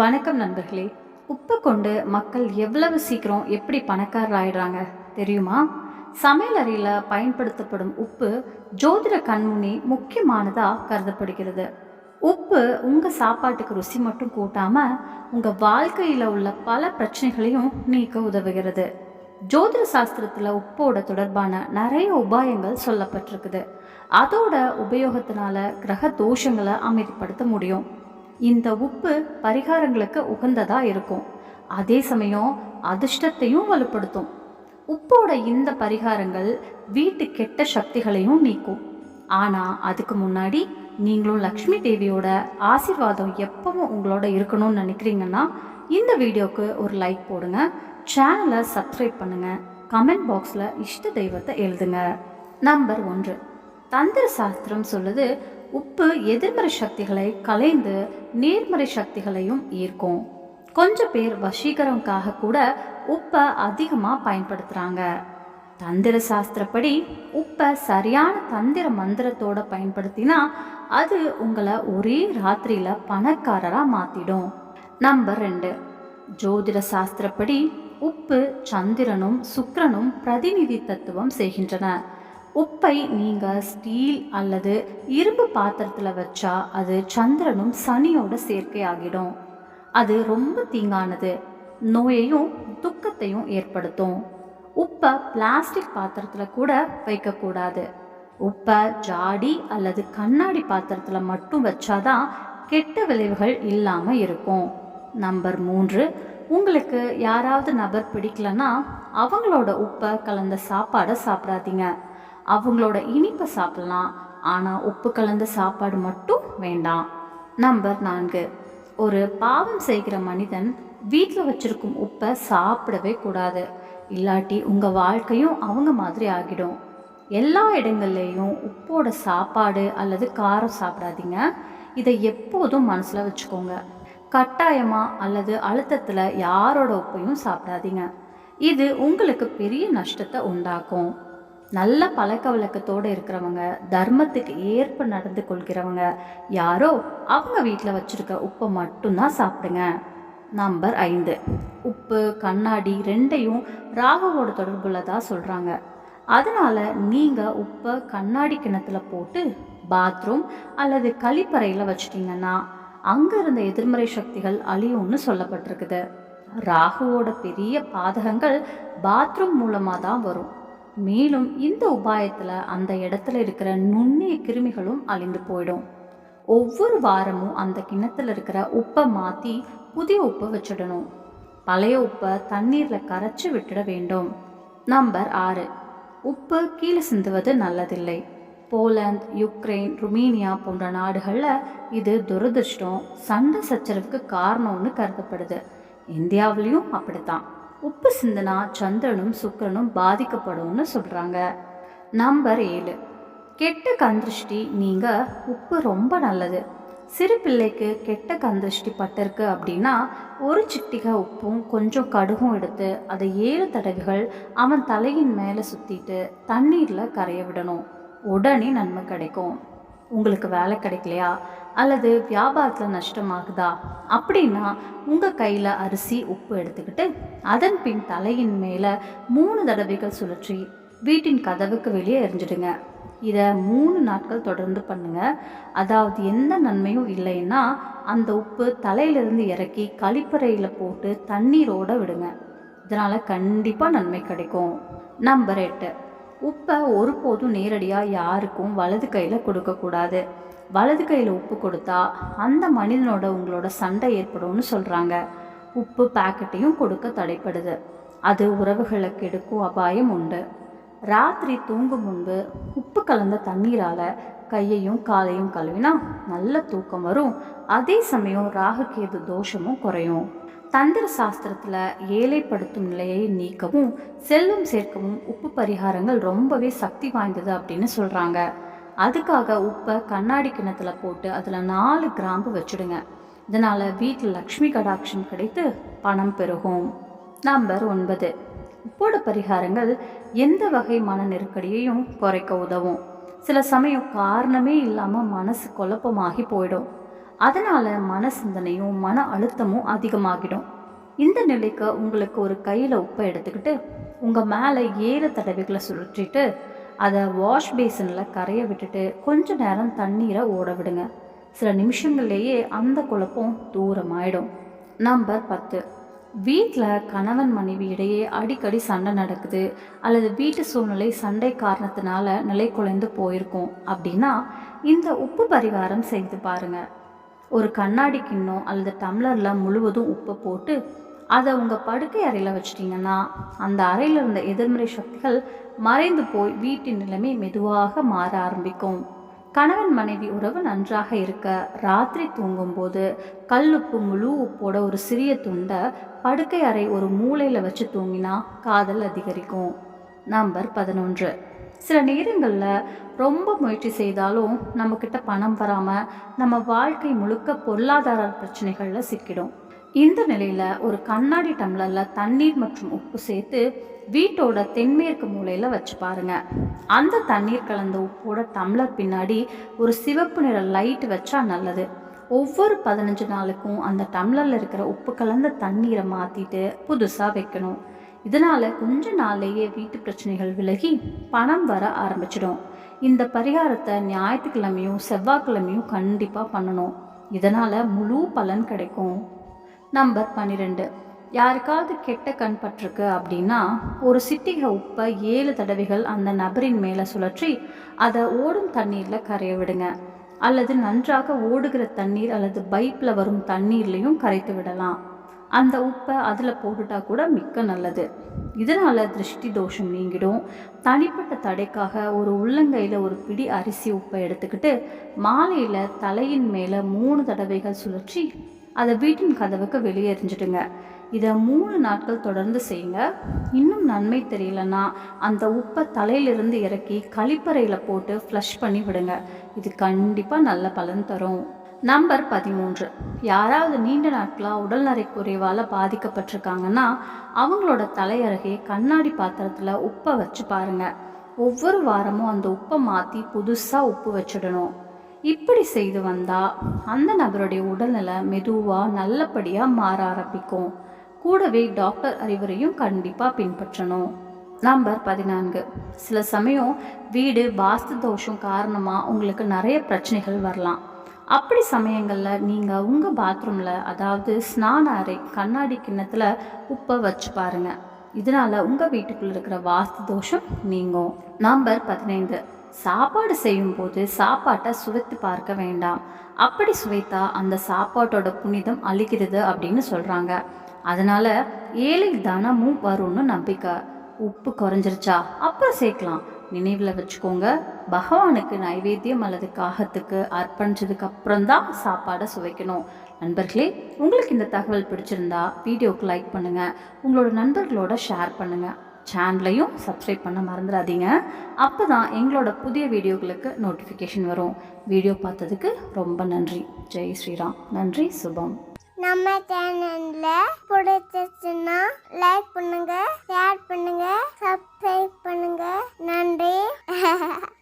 வணக்கம் நண்பர்களே. உப்பு கொண்டு மக்கள் எவ்வளவு சீக்கிரம் எப்படி பணக்காரர் ஆயிடுறாங்க தெரியுமா சமையலறையில் பயன்படுத்தப்படும் உப்பு ஜோதிட கண்முனி முக்கியமானதாக கருதப்படுகிறது. உப்பு உங்கள் சாப்பாட்டுக்கு ருசி மட்டும் கூட்டாமல் உங்கள் வாழ்க்கையில் உள்ள பல பிரச்சனைகளையும் நீக்க உதவுகிறது. ஜோதிட சாஸ்திரத்தில் உப்போட தொடர்பான நிறைய உபாயங்கள் சொல்லப்பட்டிருக்குது. அதோட உபயோகத்தினால கிரக தோஷங்களை அமைதிப்படுத்த முடியும். இந்த உப்பு பரிகாரங்களுக்கு உகந்ததாக இருக்கும். அதே சமயம் அதிர்ஷ்டத்தையும் வலுப்படுத்தும். உப்போட இந்த பரிகாரங்கள் வீட்டு கெட்ட சக்திகளையும் நீக்கும். ஆனால் அதுக்கு முன்னாடி நீங்களும் லக்ஷ்மி தேவியோட ஆசிர்வாதம் எப்பவும் உங்களோட இருக்கணும்னு நினைக்கிறீங்கன்னா இந்த வீடியோக்கு ஒரு லைக் போடுங்க. சேனலை சப்ஸ்கிரைப் பண்ணுங்க. கமெண்ட் பாக்ஸில் இஷ்ட தெய்வத்தை எழுதுங்க. நம்பர் ஒன்று. தந்திர சாஸ்திரம் சொல்லுது உப்பு எதிர்மறை சக்திகளை கலைந்து நேர்மறை சக்திகளையும் ஈர்க்கும். கொஞ்சம் பேர் வசீகரம்காக கூட உப்பை அதிகமாக பயன்படுத்துகிறாங்க தந்திர சாஸ்திரப்படி உப்பை சரியான தந்திர மந்திரத்தோட பயன்படுத்தினா அது உங்களை ஒரே ராத்திரியில் பணக்காரராக மாற்றிடும் நம்பர் ரெண்டு. ஜோதிட சாஸ்திரப்படி உப்பு சந்திரனும் சுக்கரனும் பிரதிநிதித்துவம் செய்கின்றன. உப்பை நீங்கள் ஸ்டீல் அல்லது இரும்பு பாத்திரத்தில் வச்சா அது சந்திரனும் சனியோட சேர்க்கை ஆகிடும் அது ரொம்ப தீங்கானது. நோயையும் துக்கத்தையும் ஏற்படுத்தும். உப்பை பிளாஸ்டிக் பாத்திரத்தில் கூட வைக்கக்கூடாது. உப்பை ஜாடி அல்லது கண்ணாடி பாத்திரத்தில் மட்டும் வச்சாதான் கெட்ட விளைவுகள் இல்லாமல் இருக்கும். நம்பர் மூன்று உங்களுக்கு யாராவது நபர் பிடிக்கலன்னா அவங்களோட உப்பை கலந்த சாப்பாடை சாப்பிடாதீங்க. அவங்களோட இனிப்பை சாப்பிடலாம். ஆனால் உப்பு கலந்த சாப்பாடு மட்டும் வேண்டாம். நம்பர் நான்கு. ஒரு பாவம் செய்கிற மனிதன் வீட்டில் வச்சிருக்கும் உப்பை சாப்பிடவே கூடாது. இல்லாட்டி உங்கள் வாழ்க்கையும் அவங்க மாதிரி ஆகிடும். எல்லா இடங்கள்லேயும் உப்போட சாப்பாடு அல்லது காரம் சாப்பிடாதீங்க. இதை எப்போதும் மனசில் வச்சுக்கோங்க. கட்டாயமாக அல்லது அழுத்தத்தில் யாரோட உப்பையும் சாப்பிடாதீங்க. இது உங்களுக்கு பெரிய நஷ்டத்தை உண்டாக்கும். நல்ல பழக்க வழக்கத்தோடு இருக்கிறவங்க தர்மத்துக்கு ஏற்ப நடந்து கொள்கிறவங்க யாரோ அவங்க வீட்டில் வச்சுருக்க உப்பை மட்டும்தான் சாப்பிடுங்க. நம்பர் ஐந்து. உப்பு கண்ணாடி ரெண்டையும் ராகுவோட தொடர்புள்ளதாக சொல்கிறாங்க அதனால் நீங்கள் உப்பை கண்ணாடி கிணத்துல போட்டு பாத்ரூம் அல்லது கழிப்பறையில் வச்சுட்டிங்கன்னா அங்கே இருந்த எதிர்மறை சக்திகள் அழியும்னு சொல்லப்பட்டிருக்குது. ராகுவோட பெரிய பாதகங்கள் பாத்ரூம் மூலமாக தான் வரும். மேலும் இந்த உபாயத்தில் அந்த இடத்துல இருக்கிற நுண்ணிய கிருமிகளும் அழிந்து போயிடும். ஒவ்வொரு வாரமும் அந்த கிண்ணத்தில் இருக்கிற உப்பை மாற்றி புதிய உப்பை வச்சிடணும். பழைய உப்பை தண்ணீரில் கரைச்சி விட்டுட வேண்டும். நம்பர் ஆறு. உப்பு கீழே சிந்துவது நல்லதில்லை. போலந்து யுக்ரைன் ருமேனியா போன்ற நாடுகளில் இது துரதிருஷ்டம் சண்டை சச்சரவுக்கு காரணம்னு கருதப்படுது. இந்தியாவிலையும் அப்படித்தான். உப்பு சிந்தினா சந்திரனும் சுக்கரனும் பாதிக்கப்படும்னு சொல்கிறாங்க நம்பர் ஏழு. கெட்ட கந்திருஷ்டி நீங்கள் உப்பு ரொம்ப நல்லது. சிறு பிள்ளைக்கு கெட்ட கந்திருஷ்டி பட்டிருக்கு அப்படின்னா ஒரு சிட்டிகை உப்பும் கொஞ்சம் கடுகும் எடுத்து அதை ஏழு தடவைகள் அவன் தலையின் மேலே சுற்றிட்டு தண்ணீரில் கரைய விடணும். உடனே நன்மை கிடைக்கும். உங்களுக்கு வேலை கிடைக்கலையா? அல்லது வியாபாரத்தில் நஷ்டமாகுதா? அப்படின்னா உங்கள் கையில் அரிசி உப்பு எடுத்துக்கிட்டு அதன் பின் தலையின் மேலே மூணு தடவைகள் சுழற்றி வீட்டின் கதவுக்கு வெளியே எரிஞ்சிடுங்க இதை மூணு நாட்கள் தொடர்ந்து பண்ணுங்க. அதாவது எந்த நன்மையும் இல்லைன்னா அந்த உப்பு தலையிலிருந்து இறக்கி கழிப்பறையில் போட்டு தண்ணீரோடு விடுங்க. இதனால் கண்டிப்பாக நன்மை கிடைக்கும். நம்பர் எட்டு. உப்பை ஒருபோதும் நேரடியாக யாருக்கும் வலது கையில் கொடுக்கக்கூடாது. வலது கையில் உப்பு கொடுத்தா அந்த மனிதனோட உங்களோட சண்டை ஏற்படும்னு சொல்கிறாங்க உப்பு பேக்கெட்டையும் கொடுக்க தடைப்படுது. அது உறவுகளை கெடுக்கும் அபாயம் உண்டு. ராத்திரி தூங்கும் முன்பு உப்பு கலந்த தண்ணீரால் கையையும் காலையும் கழுவினா நல்ல தூக்கம் வரும். அதே சமயம் ராகுகேது தோஷமும் குறையும். தந்திர சாஸ்திரத்தில் ஏழைப்படுத்தும் நிலையை நீக்கவும் செல்லும் சேர்க்கவும் உப்பு பரிகாரங்கள் ரொம்பவே சக்தி வாய்ந்தது அப்படின்னு சொல்கிறாங்க அதுக்காக உப்பை கண்ணாடி கிணத்துல போட்டு அதில் நாலு கிராம்பு வச்சுடுங்க. இதனால் வீட்டில் லக்ஷ்மி கடாட்சம் கிடைத்து பணம் பெருகும். நம்பர் ஒன்பது. உப்போட பரிகாரங்கள் எந்த வகை மன நெருக்கடியையும் குறைக்க உதவும். சில சமயம் காரணமே இல்லாமல் மனசு குழப்பமாகி போயிடும். அதனால் மன சிந்தனையும் மன அழுத்தமும் அதிகமாகிடும். இந்த நிலைக்கு உங்களுக்கு ஒரு கையில் உப்பை எடுத்துக்கிட்டு உங்கள் மேலே ஏழு தடவைகளை சுழற்றிட்டு அதை வாஷ் பேசினில் கரைய விட்டுட்டு கொஞ்ச நேரம் தண்ணீரை ஓட விடுங்க. சில நிமிஷங்கள்லேயே அந்த குழப்பம் தூரமாயிடும். நம்பர் பத்து. வீட்டில் கணவன் மனைவி இடையே அடிக்கடி சண்டை நடக்குது அல்லது வீட்டு சூழ்நிலை சண்டை காரணத்தினால நிலை குலைந்து போயிருக்கும் அப்படின்னா இந்த உப்பு பரிகாரம் செய்து பாருங்க. ஒரு கண்ணாடி கிண்ணம் அல்லது டம்ளரில் முழுவதும் உப்பை போட்டு அதை உங்கள் படுக்கை அறையில் வச்சிட்டிங்கன்னா அந்த அறையில் இருந்த எதிர்மறை சக்திகள் மறைந்து போய் வீட்டின் நிலைமை மெதுவாக மாற ஆரம்பிக்கும். கணவன் மனைவி உறவு நன்றாக இருக்க ராத்திரி தூங்கும்போது கல்லுப்பு முழு உப்போட ஒரு சிறிய துண்டை படுக்கை அறை ஒரு மூலையில் வச்சு தூங்கினா காதல் அதிகரிக்கும். நம்பர் பதினொன்று. சில நேரங்களில் ரொம்ப முயற்சி செய்தாலும் நம்மக்கிட்ட பணம் வராமல் நம்ம வாழ்க்கை முழுக்க பொருளாதார பிரச்சனைகளில் சிக்கிடும். இந்த நிலையில் ஒரு கண்ணாடி டம்ளரில் தண்ணீர் மற்றும் உப்பு சேர்த்து வீட்டோட தென்மேற்கு மூலையில் வச்சு பாருங்க. அந்த தண்ணீர் கலந்த உப்போட டம்ளர் பின்னாடி ஒரு சிவப்பு நிற லைட் வச்சா நல்லது. ஒவ்வொரு பதினஞ்சு நாளுக்கும் அந்த டம்ளரில் இருக்கிற உப்பு கலந்த தண்ணீரை மாற்றிட்டு புதுசாக வைக்கணும். இதனால் கொஞ்ச நாள்லேயே வீட்டு பிரச்சனைகள் விலகி பணம் வர ஆரம்பிச்சிடும். இந்த பரிகாரத்தை ஞாயிற்றுக்கிழமையும் செவ்வாய்க்கிழமையும் கண்டிப்பாக பண்ணணும். இதனால் முழு பலன் கிடைக்கும். நம்பர் பன்னிரெண்டு. யாருக்காவது கெட்ட கண் பட்டிருக்கு அப்படின்னா ஒரு சிட்டிகை உப்பை ஏழு தடவைகள் அந்த நபரின் மேலே சுழற்றி அதை ஓடும் தண்ணீரில் கரைய விடுங்க. அல்லது நன்றாக ஓடுகிற தண்ணீர் அல்லது பைப்பில் வரும் தண்ணீர்லேயும் கரைத்து விடலாம். அந்த உப்பை அதில் போட்டுட்டா கூட மிக்க நல்லது. இதனால் திருஷ்டி தோஷம் நீங்கிடும். தனிப்பட்ட தடைக்காக ஒரு உள்ளங்கையில் ஒரு பிடி அரிசி உப்பை எடுத்துக்கிட்டு மாலையில் தலையின் மேலே மூணு தடவைகள் சுழற்றி அதை வீட்டின் கதவுக்கு வெளியேறிஞ்சிடுங்க. இதை மூணு நாட்கள் தொடர்ந்து செய்யுங்க. இன்னும் நன்மை தெரியலன்னா அந்த உப்பை தலையிலிருந்து இறக்கி கழிப்பறையில் போட்டு ஃப்ளஷ் பண்ணி விடுங்க. இது கண்டிப்பாக நல்ல பலன் தரும். நம்பர் பதிமூன்று. யாராவது நீண்ட நாட்களாக உடல்நரை குறைவால் பாதிக்கப்பட்டிருக்காங்கன்னா அவங்களோட தலையருகே கண்ணாடி பாத்திரத்தில் உப்பை வச்சு பாருங்கள் ஒவ்வொரு வாரமும் அந்த உப்பை மாற்றி புதுசாக உப்பு வச்சிடணும். இப்படி செய்து வந்தால் அந்த நபருடைய உடல்நிலை மெதுவாக நல்லபடியாக மாற ஆரம்பிக்கும். கூடவே டாக்டர் அறிவுரையும் கண்டிப்பாக பின்பற்றணும். நம்பர் பதினான்கு. சில சமயம் வீடு வாஸ்து தோஷம் காரணமாக உங்களுக்கு நிறைய பிரச்சனைகள் வரலாம். அப்படி சமயங்களில் நீங்கள் உங்கள் பாத்ரூமில் அதாவது ஸ்நான அறை கண்ணாடி கிண்ணத்தில் உப்பை வச்சு பாருங்கள் இதனால் உங்கள் வீட்டுக்குள்ளே இருக்கிற வாஸ்து தோஷம் நீங்கும். நம்பர் பதினைந்து. சாப்பாடு செய்யும்போது சாப்பாட்டை சுவைத்து பார்க்க வேண்டாம். அப்படி சுவைத்தா அந்த சாப்பாட்டோட புனிதம் அழிக்கிறது அப்படின்னு சொல்கிறாங்க அதனால ஏழை தானமும் வரும்னு நம்பிக்கை. உப்பு குறைஞ்சிருச்சா? அப்புறம் சேர்க்கலாம். நினைவில் வச்சுக்கோங்க. பகவானுக்கு நைவேத்தியம் அல்லது காகத்துக்கு அர்ப்பணிச்சதுக்கு அப்புறம் தான் சாப்பாடை சுவைக்கணும். நண்பர்களே உங்களுக்கு இந்த தகவல் பிடிச்சிருந்தா வீடியோக்கு லைக் பண்ணுங்கள் உங்களோட நண்பர்களோட ஷேர் பண்ணுங்கள் சேனலையும் சப்ஸ்கிரைப் பண்ண மறந்துடாதீங்க. அப்போ தான் எங்களோட புதிய வீடியோக்களுக்கு நோட்டிஃபிகேஷன் வரும். வீடியோ பார்த்ததுக்கு ரொம்ப நன்றி. ஜெய் ஸ்ரீராம். நன்றி சுபம். நம்ம சேனல்ல பிடிச்சிருச்சுன்னா லைக் பண்ணுங்க ஷேர் பண்ணுங்க சப்ஸ்கிரைப் பண்ணுங்க. நன்றி.